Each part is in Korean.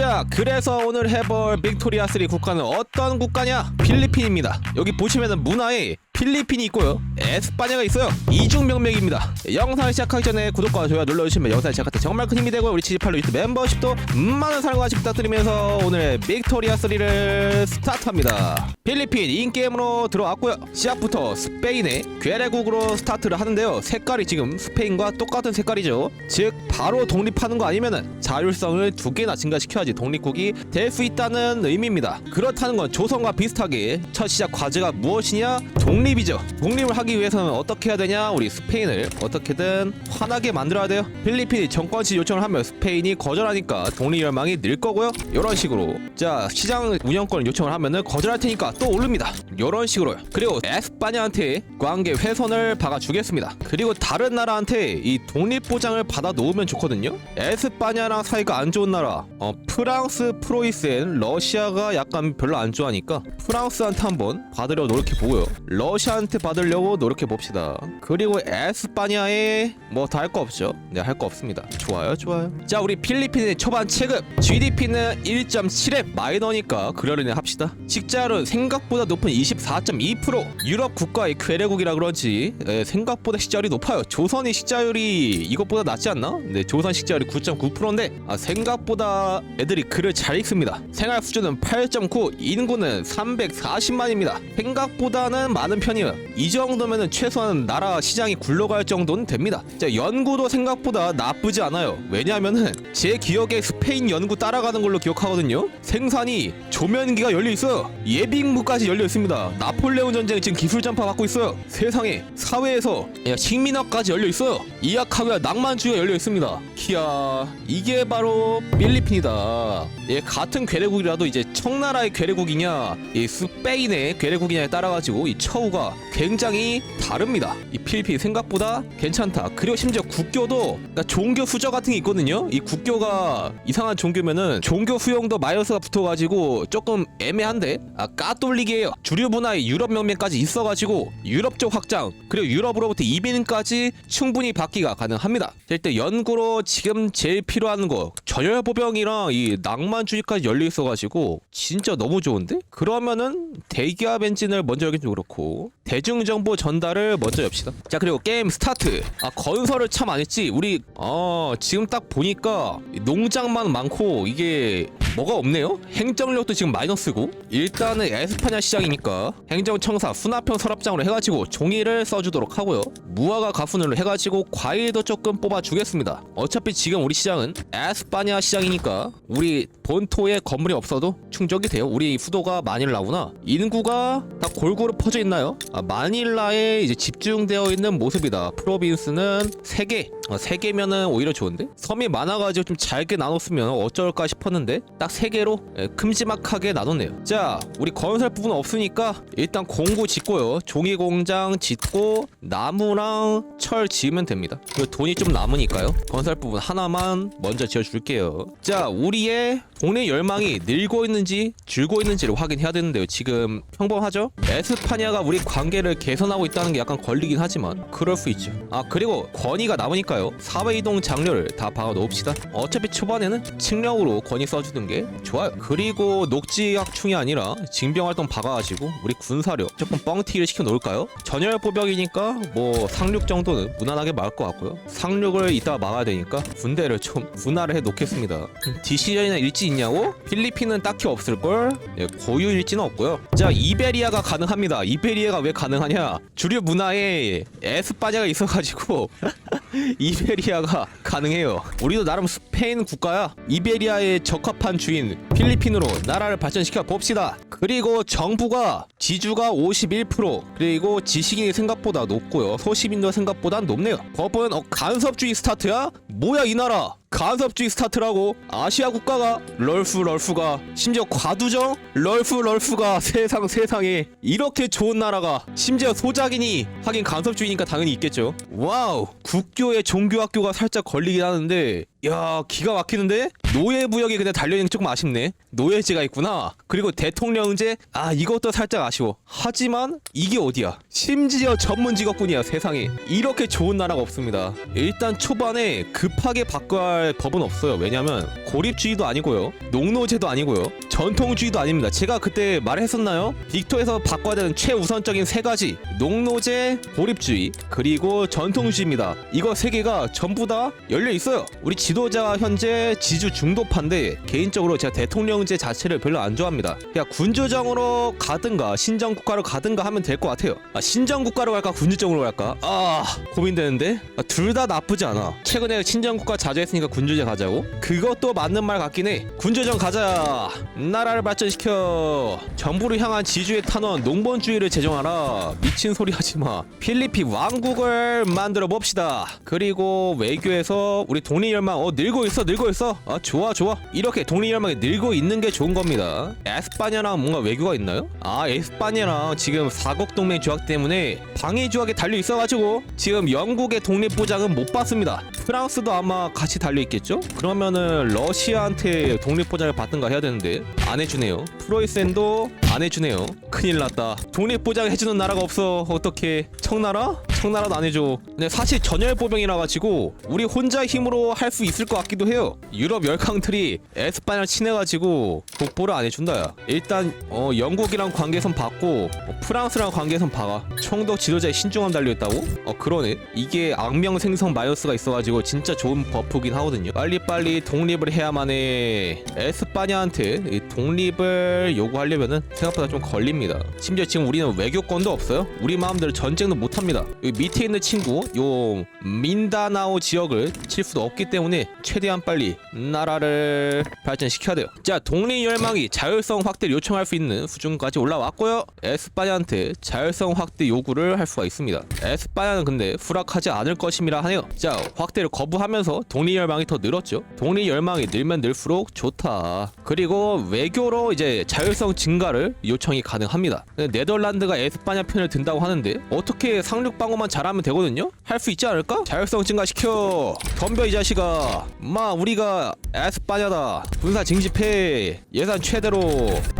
자 그래서 오늘 해볼 빅토리아 3 국가는 어떤 국가냐? 필리핀입니다. 여기 보시면은 문화에 필리핀이 있고요. 에스파냐가 있어요. 이중 명맥입니다. 영상을 시작하기 전에 구독과 좋아요 눌러주시면 영상을 시작할 때 정말 큰 힘이 되고요. 우리 78로 유튜브 멤버십도 많은 사랑과 관심 부탁드리면서 오늘 빅토리아 3를 스타트합니다. 필리핀 인게임으로 들어왔고요. 시작부터 스페인의 괴뢰국으로 스타트를 하는데요. 색깔이 지금 스페인과 똑같은 색깔이죠. 즉 바로 독립하는 거 아니면은 자율성을 두 개나 증가시켜야 지 독립국이 될 수 있다는 의미입니다. 그렇다는 건 조선과 비슷하게 첫 시작 과제가 무엇이냐? 독립이죠. 독립을 하기 위해서는 어떻게 해야 되냐? 우리 스페인을 어떻게든 화나게 만들어야 돼요. 필리핀이 정권시 요청을 하면 스페인이 거절하니까 독립 열망이 늘 거고요. 이런 식으로. 자 시장 운영권을 요청을 하면은 거절할 테니까 또 오릅니다. 이런 식으로요. 그리고 에스파냐한테 관계 훼손을 박아주겠습니다. 그리고 다른 나라한테 이 독립 보장을 받아 놓으면 좋거든요. 에스파냐랑 사이가 안 좋은 나라. 어 프랑스 프로이센 러시아가 약간 별로 안 좋아하니까 프랑스한테 한번 받으려 노력해 보고요. 러시아한테 받으려고 노력해 봅시다. 그리고 에스파냐에 뭐 다 할 거 없죠? 네 할 거 없습니다. 좋아요 좋아요. 자 우리 필리핀의 초반 체급. GDP는 1.7에 마이너니까 그러려니 합시다. 식자율은 생각보다 높은 24.2% 유럽 국가의 괴뢰국이라 그런지 예, 생각보다 식자율이 높아요. 조선의 식자율이 이것보다 낫지 않나? 네 조선 식자율이 9.9%인데 아, 생각보다 애들이 글을 잘 읽습니다. 생활 수준은 8.9 인구는 340만입니다. 생각보다는 많은 편이에요. 이 정도면은 최소한 나라 시장이 굴러갈 정도는 됩니다. 자 연구도 생각보다 나쁘지 않아요. 왜냐하면은 제 기억에 스페인 연구 따라가는 걸로 기억하거든요. 생산이 조면기가 열려 있어요. 예비인구까지 열려 있습니다. 나폴레옹 전쟁 지금 기술 전파 받고 있어요. 세상에 사회에서 야, 식민학까지 열려 있어요. 이학하고야 낭만주의가 열려 있습니다. 키야 이게 바로 필리핀이다 예 같은 괴뢰국이라도 이제 청나라의 괴뢰국이냐 이 스페인의 괴뢰국이냐에 따라 가지고 이 처우가 굉장히 다릅니다. 이 필리핀 생각보다 괜찮다. 그리고 심지어 국교도 그러니까 종교 수저 같은 게 있거든요. 이 국교가 이상한 종교면은 종교 수용도 마이너스가 붙어가지고 조금 애매한데 아 까돌리기에요 주류 문화의 유럽 명맥까지 있어가지고 유럽 쪽 확장 그리고 유럽으로부터 이민까지 충분히 받기가 가능합니다. 자, 일단 연구로 지금 제일 필요한 거 전열 보병이랑 이 낭만주의까지 열려 있어가지고 진짜 너무 좋은데? 그러면은 대기업 엔진을 먼저 열긴 좀 그렇고 대중정보 전달을 먼저 엽시다. 자 그리고 게임 스타트. 아 건설을 참 안 했지? 우리 어 지금 딱 보니까 농장만 많고 이게 뭐가 없네요? 행정력도 지금 마이너스고. 일단은 에스파냐 시장이니까 행정청사 수납형 서랍장으로 해가지고 종이를 써주도록 하고요. 무화과 가fun으로 해가지고 과일도 조금 뽑아주겠습니다. 어차피 지금 우리 시장은 에스파냐 시장이니까 우리 본토에 건물이 없어도 충족이 돼요. 우리 수도가 마닐라구나. 인구가 다 골고루 퍼져 있나요? 아, 마닐라에 이제 집중되어 있는 모습이다. 프로빈스는 3개. 어, 3개면은 오히려 좋은데? 섬이 많아가지고 좀 잘게 나눴으면 어쩔까 싶었는데 딱 3개로 예, 큼지막하게 나눴네요. 자 우리 건설 부분 없으니까 일단 공구 짓고요. 종이 공장 짓고 나무랑 철 지으면 됩니다. 돈이 좀 남으니까요. 건설 부분 하나만 먼저 지어줄게요. 자 우리 의 동네 열망이 늘고 있는지 줄고 있는지를 확인해야 되는데요. 지금 평범하죠? 에스파냐가 우리 관계를 개선하고 있다는 게 약간 걸리긴 하지만 그럴 수 있죠. 아 그리고 권위가 남으니까요. 사회 이동 장려를 다 박아 놓읍시다. 어차피 초반에는 측량으로 권위 써주는 게 좋아요. 그리고 녹지학충이 아니라 징병활동 박아가지고 우리 군사력 조금 뻥튀기를 시켜 놓을까요? 전열 보병이니까 뭐 상륙 정도는 무난하게 막을 것 같고요. 상륙을 이따 막아야 되니까 군대를 좀 분할을 해 놓겠습니다. 디시전이나 일지 있냐고? 필리핀은 딱히 없을걸? 예, 고유 일지는 없고요 자 이베리아가 가능합니다 이베리아가 왜 가능하냐 주류 문화에 에스파냐가 있어가지고 이베리아가 가능해요. 우리도 나름 스페인 국가야. 이베리아에 적합한 주인 필리핀으로 나라를 발전시켜 봅시다. 그리고 정부가 지주가 51% 그리고 지식인이 생각보다 높고요. 소시민도 생각보다 높네요. 법은 어, 간섭주의 스타트야? 뭐야 이 나라? 간섭주의 스타트라고 아시아 국가가 럴프 럴프가 심지어 과두정 럴프 럴프가 세상 세상에 이렇게 좋은 나라가 심지어 소작이니 하긴 간섭주의니까 당연히 있겠죠. 와우 국교에 종교학교가 살짝 걸리긴 하는데 야 기가 막히는데? 노예부역이 근데 달려있는 게 조금 아쉽네. 노예제가 있구나. 그리고 대통령제? 아 이것도 살짝 아쉬워. 하지만 이게 어디야? 심지어 전문 직업군이야 세상에. 이렇게 좋은 나라가 없습니다. 일단 초반에 급하게 바꿔야 할 법은 없어요. 왜냐면 고립주의도 아니고요. 농노제도 아니고요. 전통주의도 아닙니다. 제가 그때 말했었나요? 빅토에서 바꿔야 되는 최우선적인 세 가지. 농노제 고립주의 그리고 전통주의입니다. 이거 세 개가 전부 다 열려 있어요. 우리 지도자가 현재 지주 중도파인데 개인적으로 제가 대통령제 자체를 별로 안 좋아합니다. 그냥 군주정으로 가든가 신정국가로 가든가 하면 될 것 같아요. 아, 신정국가로 갈까 군주정으로 갈까? 아 고민되는데? 아, 둘 다 나쁘지 않아. 최근에 신정국가 자주 했으니까 군주제 가자고? 그것도 맞는 말 같긴 해. 군주정 가자. 나라를 발전시켜. 정부를 향한 지주의 탄원 농번주의를 제정하라. 미친 소리 하지 마. 필리핀 왕국을 만들어 봅시다. 그리고 외교에서 우리 독립열망 어 늘고 있어 늘고 있어. 아 좋아 좋아. 이렇게 독립열망이 늘고 있는 게 좋은 겁니다. 에스파냐랑 뭔가 외교가 있나요? 아 에스파냐랑 지금 사국 동맹 조약 때문에 방해 조약에 달려 있어가지고 지금 영국의 독립 보장은 못 받습니다. 프랑스도 아마 같이 달려 있겠죠? 그러면은 러시아한테 독립 보장을 받든가 해야 되는데 안 해주네요. 프로이센도 안 해주네요. 큰일 났다. 독립보장 해주는 나라가 없어. 어떻게 청나라? 청나라도 안 해줘. 근데 사실 전열보병이라 가지고 우리 혼자 힘으로 할 수 있을 것 같기도 해요. 유럽 열강들이 에스파냐를 친해가지고 복보를 안 해준다. 야 일단 어 영국이랑 관계선 받고 어, 프랑스랑 관계선 박아. 총독 지도자의 신중함 달려있다고? 어 그러네. 이게 악명 생성 마이너스가 있어가지고 진짜 좋은 버프긴 하거든요. 빨리빨리 독립을 해야만 해. 에스파냐한테 이 독립을 요구하려면은 생각보다 좀 걸립니다. 심지어 지금 우리는 외교권도 없어요. 우리 마음대로 전쟁도 못 합니다. 여기 밑에 있는 친구 요 민다나오 지역을 칠 수도 없기 때문에 최대한 빨리 나라를 발전시켜야 돼요. 자 독립 열망이 자율성 확대를 요청할 수 있는 수준까지 올라왔고요. 에스파냐한테 자율성 확대 요구를 할 수가 있습니다. 에스파냐는 근데 불락하지 않을 것임이라 하네요. 자 확대를 거부하면서 독립 열망이 더 늘었죠. 독립 열망이 늘면 늘수록 좋다. 그리고 외교로 이제 자율성 증가를 요청이 가능합니다. 네덜란드가 에스파냐 편을 든다고 하는데 어떻게 상륙 방어만 잘하면 되거든요? 할 수 있지 않을까? 자율성 증가시켜. 덤벼 이 자식아. 마 우리가 에스파냐다. 군사 징집해. 예산 최대로.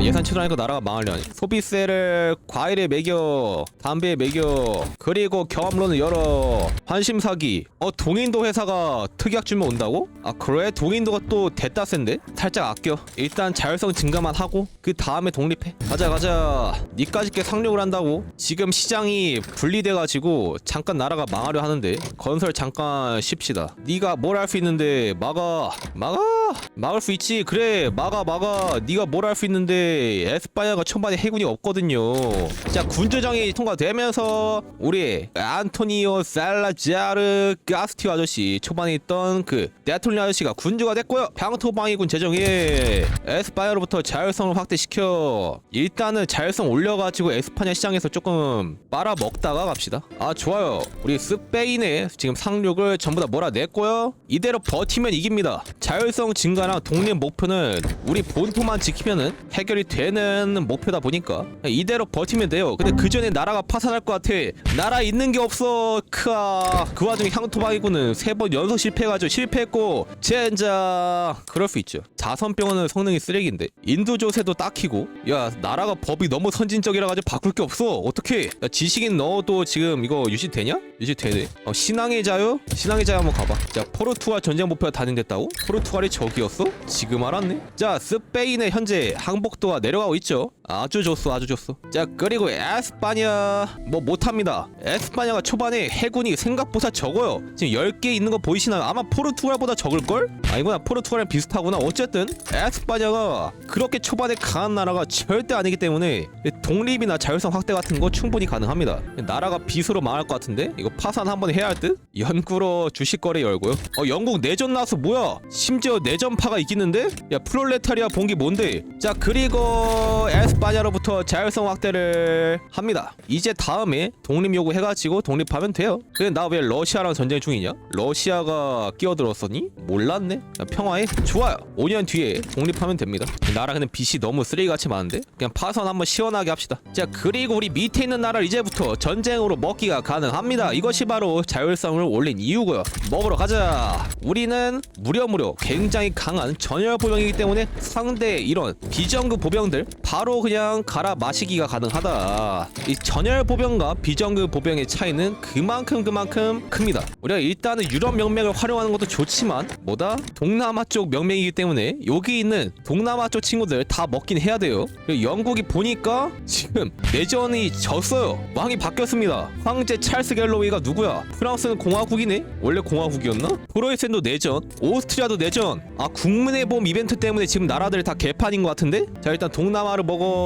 예산 최대로 하니까 나라가 망하려니. 소비세를 과일에 매겨 담배에 매겨. 그리고 경험론을 열어. 환심 사기. 어 동인도 회사가 특약 주면 온다고? 아 그래? 동인도가 또 됐다 센데? 살짝 아껴. 일단 자율성 증가만 하고 그 다음에 독립해 가자 가자. 니까지 게 상륙을 한다고? 지금 시장이 분리돼가지고 잠깐 나라가 망하려 하는데 건설 잠깐 쉽시다. 네가 뭘 할 수 있는데 막아. 막아. 막을 수 있지. 그래 막아 막아. 네가 뭘 할 수 있는데 에스파냐가 초반에 해군이 없거든요. 자 군주정이 통과되면서 우리 안토니오 살라자르 가스티오 아저씨 초반에 있던 그 대통령 아저씨가 군주가 됐고요. 평토방위군 제정해 에스파냐로부터 자율성을 확대시켜 일단은 자율성 올려가지고 에스파냐 시장에서 조금 빨아먹다가 갑시다. 아 좋아요. 우리 스페인에 지금 상륙을 전부 다 몰아냈고요. 이대로 버티면 이깁니다. 자율성 증가랑 독립 목표는 우리 본토만 지키면은 해결이 되는 목표다 보니까 이대로 버티면 돼요. 근데 그 전에 나라가 파산할 것 같아. 나라 있는 게 없어. 크아. 그 와중에 향토방위군은 세 번 연속 실패해가지고 실패했고 젠장. 그럴 수 있죠. 자선병원은 성능이 쓰레기인데 인도 조세도 딱히고. 야 나라가 법이 너무 선진적이라 가지고 바꿀 게 없어 어떻게 야 지식인 너도 지금 이거 유지 되냐? 유지 되네 어, 신앙의 자유? 신앙의 자유 한번 가봐 자 포르투갈 전쟁 목표가 단행됐다고? 포르투갈이 적이었어? 지금 알았네 자 스페인의 현재 항복도가 내려가고 있죠 아주 좋소 아주 좋소 자 그리고 에스파냐 뭐 못합니다 에스파냐가 초반에 해군이 생각보다 적어요 지금 10개 있는 거 보이시나요? 아마 포르투갈보다 적을걸? 아니구나 포르투갈이랑 비슷하구나 어쨌든 에스파냐가 그렇게 초반에 강한 나라가 절대 아니기 때문에 독립이나 자율성 확대 같은 거 충분히 가능합니다 나라가 비수로 망할 것 같은데 이거 파산 한번 해야 할 듯? 연구로 주식거래 열고요 어 영국 내전 나서 뭐야 심지어 내전파가 이기는데? 야 프롤레타리아 본게 뭔데? 자 그리고 에스 에 스파냐로부터 자율성 확대를 합니다. 이제 다음에 독립 요구해가지고 독립하면 돼요. 근데 나 왜 러시아랑 전쟁 중이냐? 러시아가 끼어들었었니? 몰랐네. 야, 평화해. 좋아요. 5년 뒤에 독립하면 됩니다. 나라 그냥 빚이 너무 쓰레기같이 많은데 그냥 파선 한번 시원하게 합시다. 자 그리고 우리 밑에 있는 나라를 이제부터 전쟁으로 먹기가 가능합니다. 이것이 바로 자율성을 올린 이유고요. 먹으러 가자. 우리는 무려 무려 굉장히 강한 전열 보병이기 때문에 상대 이런 비정규 보병들 바로 그냥 갈아 마시기가 가능하다. 이 전열 보병과 비정규 보병의 차이는 그만큼 그만큼 큽니다. 우리가 일단은 유럽 명맥을 활용하는 것도 좋지만 뭐다 동남아 쪽 명맥이기 때문에 여기 있는 동남아 쪽 친구들 다 먹긴 해야 돼요. 영국이 보니까 지금 내전이 졌어요. 왕이 바뀌었습니다. 황제 찰스 갤로웨이가 누구야? 프랑스는 공화국이네? 원래 공화국이었나? 프로이센도 내전, 오스트리아도 내전. 아 국민의 보험 이벤트 때문에 지금 나라들 다 개판인 것 같은데? 자 일단 동남아를 먹어.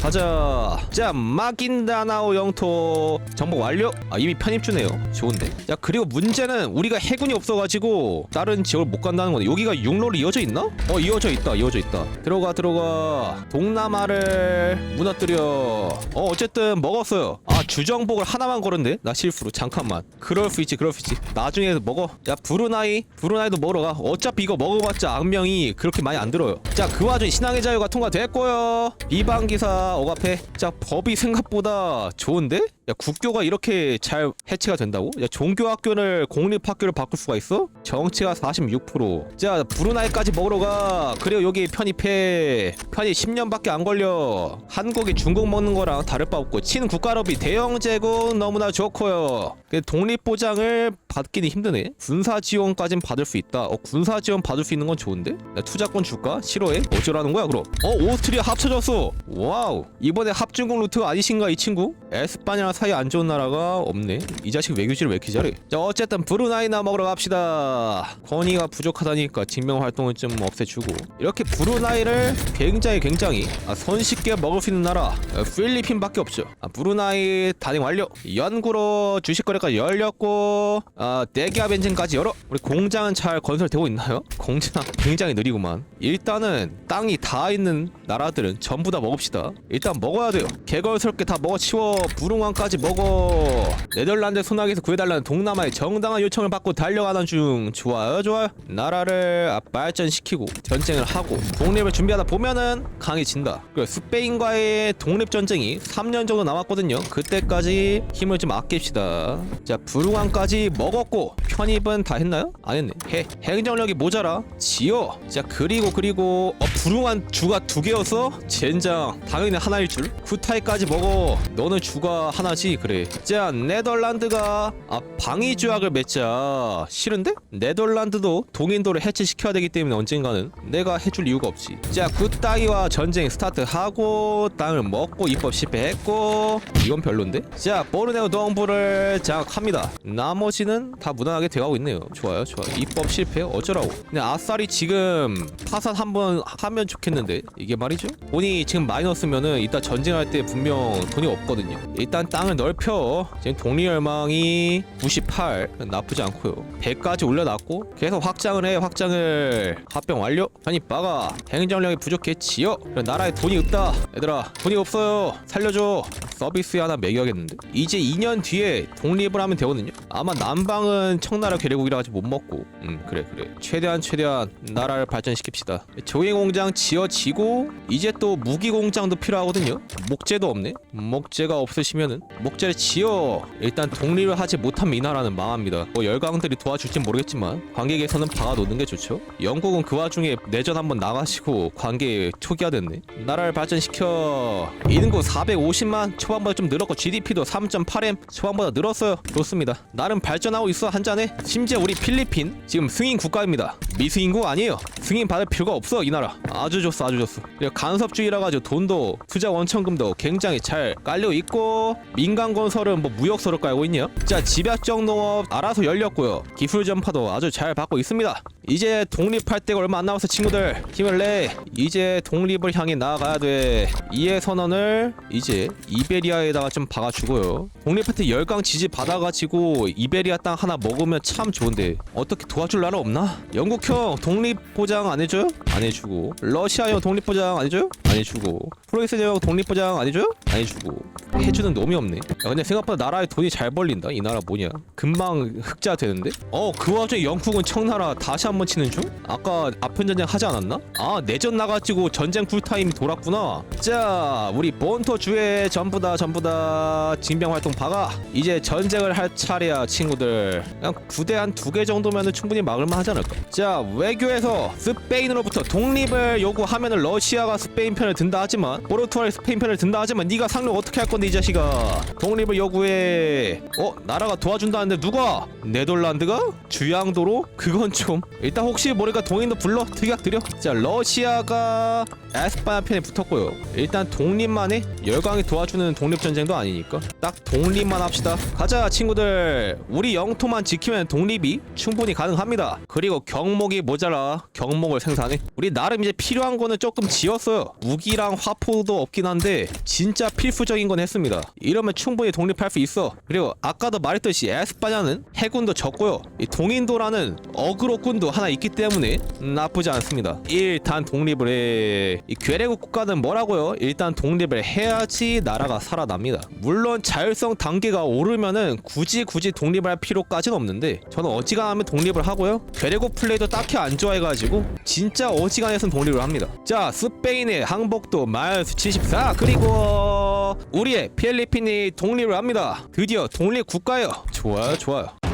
가자. 자 마긴다나오 영토 정복 완료. 아 이미 편입 주네요. 좋은데. 자 그리고 문제는 우리가 해군이 없어가지고 다른 지역을 못 간다는 거네. 여기가 육로로 이어져 있나? 어 이어져 있다. 이어져 있다. 들어가 들어가. 동남아를 무너뜨려. 어 어쨌든 먹었어요. 아 주정복을 하나만 걸었네. 나 실수로 잠깐만. 그럴 수 있지. 그럴 수 있지. 나중에 먹어. 야 브루나이 브루나이도 먹으러 가. 어차피 이거 먹어봤자 악명이 그렇게 많이 안 들어요. 자 그 와중에 신앙의 자유가 통과됐고요. 비방 기사 억압해. 자 법이 생각보다 좋은데? 야 국교가 이렇게 잘 해체가 된다고? 야 종교학교를 공립학교를 바꿀 수가 있어? 정치가 46%자 브루나이까지 먹으러 가 그리고 여기 편입해 편입 10년밖에 안 걸려 한국이 중국 먹는 거랑 다를 바 없고 친국가럽이 대영 제국 너무나 좋고요. 독립보장을 받기는 힘드네. 군사 지원까진 받을 수 있다. 어 군사 지원 받을 수 있는 건 좋은데? 나 투자권 줄까? 싫어해? 어쩌라는 거야 그럼? 어 오스트리아 합쳐졌어. 와우. 이번에 합중국 루트 아니신가 이 친구? 에스파냐 사이 안 좋은 나라가 없네. 이 자식 외교지를 왜 이렇게 잘해? 자 어쨌든 브루나이나 먹으러 갑시다. 권위가 부족하다니까 증명 활동을 좀 없애주고. 이렇게 브루나이를 굉장히 굉장히 아, 손쉽게 먹을 수 있는 나라 아, 필리핀밖에 없죠. 아, 브루나이 단행 완료. 연구로 주식거래가 열렸고 아, 대기업 엔진까지 열어. 우리 공장은 잘 건설되고 있나요? 공장 굉장히 느리구만. 일단은 땅이 다 있는 나라들은 전부 다 먹읍시다. 일단 먹어야 돼요. 개걸스럽게 다 먹어치워. 부릉왕까지 먹어. 네덜란드 소나기에서 구해달라는 동남아의 정당한 요청을 받고 달려가는 중 좋아요 좋아요. 나라를 아, 발전시키고 전쟁을 하고 독립을 준비하다 보면은 강해진다. 그리고 스페인과의 독립전쟁이 3년 정도 남았거든요. 그때 까지 힘을 좀 아낍시다. 자 부릉왕까지 먹었고 편입은 다 했나요? 안 했네. 해 행정력이 모자라. 지어. 자 그리고 그리고 어 부릉한 주가 두 개였어? 젠장. 당연히 하나일 줄. 쿠타이까지 먹어. 너는 주가 하나지? 그래. 자 네덜란드가 아 방위 조약을 맺자. 싫은데? 네덜란드도 동인도를 해체시켜야 되기 때문에 언젠가는 내가 해줄 이유가 없지. 자 굿따이와 전쟁 스타트하고 땅을 먹고 입법 실패했고 이건 별 론데? 자 보르네오 동부를 장악합니다. 나머지는 다 무난하게 돼가고 있네요. 좋아요 좋아요. 입법 실패 어쩌라고. 근데 아싸리 지금 파산 한번 하면 좋겠는데? 이게 말이죠? 돈이 지금 마이너스면은 이따 전쟁할 때 분명 돈이 없거든요. 일단 땅을 넓혀. 지금 독립열망이 98 나쁘지 않고요. 100까지 올려놨고 계속 확장을 해. 확장을 합병 완료. 편입 막아 행정력이 부족했지요 나라에 돈이 없다. 얘들아 돈이 없어요. 살려줘 서비스에 하나 매겨야겠는데? 이제 2년 뒤에 독립을 하면 되거든요? 아마 남방은 청나라 괴뢰국이라 가지고 못 먹고. 음 그래 그래. 최대한 최대한 나라를 발전시킵시다. 조개 공장 지어지고 이제 또 무기 공장도 필요하거든요? 목재도 없네? 목재가 없으시면은 목재를 지어 일단 독립을 하지 못하면 이 나라는 망합니다. 뭐 열강들이 도와줄진 모르겠지만 관객에서는 박아놓는 게 좋죠? 영국은 그 와중에 내전 한번 나가시고 관계 초기화 됐네? 나라를 발전시켜 인구 450만 초반보다 좀 늘었고 GDP도 3.8M 초반보다 늘었어요. 좋습니다. 나름 발전하고 있어 한잔해 심지어 우리 필리핀 지금 승인 국가입니다. 미승인국 아니에요. 승인 받을 필요가 없어 이 나라. 아주 좋소 아주 좋소. 그리고 간섭주의라 가지고 돈도 투자 원천금도 굉장히 잘 깔려 있고 민간 건설은 뭐 무역서로 깔고 있냐 자 집약적 농업 알아서 열렸고요. 기술 전파도 아주 잘 받고 있습니다. 이제 독립할 때가 얼마 안 남았어 친구들. 힘을 내. 이제 독립을 향해 나아가야 돼. 이해 선언을 이제 이베리아에다가 좀 박아주고요 때 열강 지지 받아가지고 이베리아 땅 하나 먹으면 참 좋은데 어떻게 도와줄 나라 없나? 영국형 독립 보장 안 해줘요? 안 해주고 러시아형 독립 보장 안 해줘요? 안 해주고 프로이센형 독립 보장 안 해줘요? 안 해주고 해주는 놈이 없네. 야 근데 생각보다 나라에 돈이 잘 벌린다. 이 나라 뭐냐. 금방 흑자 되는데? 어 그 와중에 영국은 청나라 다시 한번 치는 중? 아까 아편전쟁 하지 않았나? 아 내전 나가지고 전쟁 쿨타임이 돌았구나. 자 우리 본토 주에 전부 다 전부 다 징병 활동 박아. 이제 전쟁을 할 차례야 친구들. 그냥 부대 한 두 개 정도면 충분히 막을만 하지 않을까? 자 외교에서 스페인으로부터 독립을 요구하면 은 러시아가 스페인 편을 든다 하지만 포르투갈이 스페인 편을 든다 하지만 네가 상륙 어떻게 할 건데 이 자식아. 독립을 요구해 어 나라가 도와준다는데 누가? 네덜란드가? 주양도로? 그건 좀. 일단 혹시 모르니까 동인도 불러 특약 드려. 자 러시아가 에스파냐 편에 붙었고요. 일단 독립만에 열강이 도와주는 독립전쟁도 아니니까. 딱 독립만 합시다. 가자 친구들. 우리 영토만 지키면 독립이 충분히 가능합니다. 그리고 경목이 모자라. 경목을 생산해. 우리 나름 이제 필요한 거는 조금 지었어요. 무기랑 화포도 없긴 한데 진짜 필수적인 건 했 습니다. 이러면 충분히 독립할 수 있어. 그리고 아까도 말했듯이 에스파냐는 해군도 적고요. 이 동인도라는 어그로군도 하나 있기 때문에 나쁘지 않습니다. 일단 독립을 해 이 괴뢰국 국가는 뭐라고요? 일단 독립을 해야지 나라가 살아납니다. 물론 자율성 단계가 오르면은 굳이 굳이 독립을 할 필요까지는 없는데 저는 어지간하면 독립을 하고요. 괴뢰국 플레이도 딱히 안 좋아해가지고 진짜 어지간해서는 독립을 합니다. 자 스페인의 항복도 마이너스 74 그리고 우리의 필리핀이 독립을 합니다. 드디어 독립 국가예요. 좋아요 좋아요